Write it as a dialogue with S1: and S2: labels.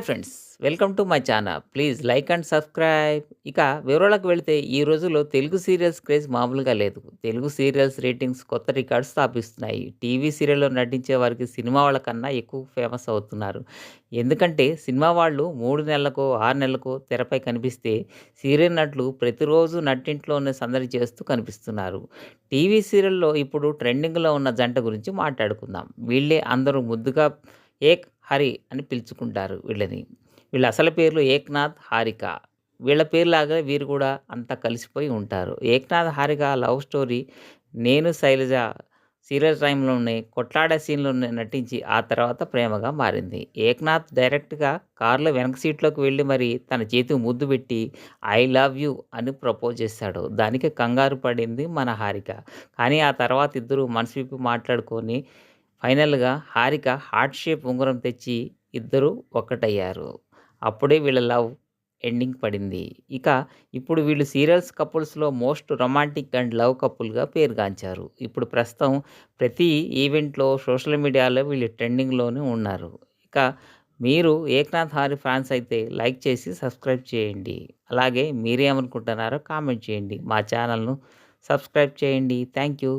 S1: Hi friends welcome to my channel. Please like and subscribe. ఇక వివరాలకు వెళితే ఈ రోజుల్లో తెలుగు సీరియల్స్ క్రేజ్ మామూలుగా లేదు. తెలుగు సీరియల్స్ రేటింగ్స్ కొత్త రికార్డ్స్ స్థాపిస్తున్నాయి. టీవీ సీరియల్లో నటించే వారికి సినిమా వాళ్ళ కన్నా ఎక్కువ ఫేమస్ అవుతున్నారు. ఎందుకంటే సినిమా వాళ్ళు మూడు నెలలకో ఆరు నెలలకో తెరపై కనిపిస్తే సీరియల్ నటులు ప్రతిరోజు నట్టింట్లోనే సందడి చేస్తూ కనిపిస్తున్నారు. టీవీ సీరియల్లో ఇప్పుడు ట్రెండింగ్లో ఉన్న జంట గురించి మాట్లాడుకుందాం. వీళ్ళే అందరూ ముద్దుగా ఏక్ హరి అని పిలుచుకుంటారు వీళ్ళని. వీళ్ళ అసలు పేర్లు ఏక్నాథ్ హారిక. వీళ్ళ పేరులాగా వీరు కూడా అంతా కలిసిపోయి ఉంటారు. ఏక్నాథ్ హారిక లవ్ స్టోరీ నేను శైలజ సీరియల్ టైంలోనే కొట్లాడే సీన్లోనే నటించి ఆ తర్వాత ప్రేమగా మారింది. ఏక్నాథ్ డైరెక్ట్గా కారులో వెనక సీట్లోకి వెళ్ళి మరి తన చేతి ముద్దు పెట్టి ఐ లవ్ యూ అని ప్రపోజ్ చేశాడు దానికి కంగారు పడింది మన హారిక. కానీ ఆ తర్వాత ఇద్దరు మనసు విప్పి మాట్లాడుకొని ఫైనల్గా హారిక హార్ట్ షేప్ ఉంగరం తెచ్చి ఇద్దరు ఒక్కటయ్యారు. అప్పుడే వీళ్ళ లవ్ ఎండింగ్ పడింది. ఇక ఇప్పుడు వీళ్ళు సీరియల్స్ కపుల్స్లో మోస్ట్ రొమాంటిక్ అండ్ లవ్ కపుల్గా పేరుగాంచారు. ఇప్పుడు ప్రస్తుతం ప్రతి ఈవెంట్లో సోషల్ మీడియాలో వీళ్ళు ట్రెండింగ్లోనే ఉన్నారు. ఇక మీరు ఏక్నాథ్ హారి ఫ్యాన్స్ అయితే లైక్ చేసి సబ్స్క్రైబ్ చేయండి. అలాగే మీరేమనుకుంటున్నారో కామెంట్ చేయండి. మా ఛానల్ను సబ్స్క్రైబ్ చేయండి. Thank you.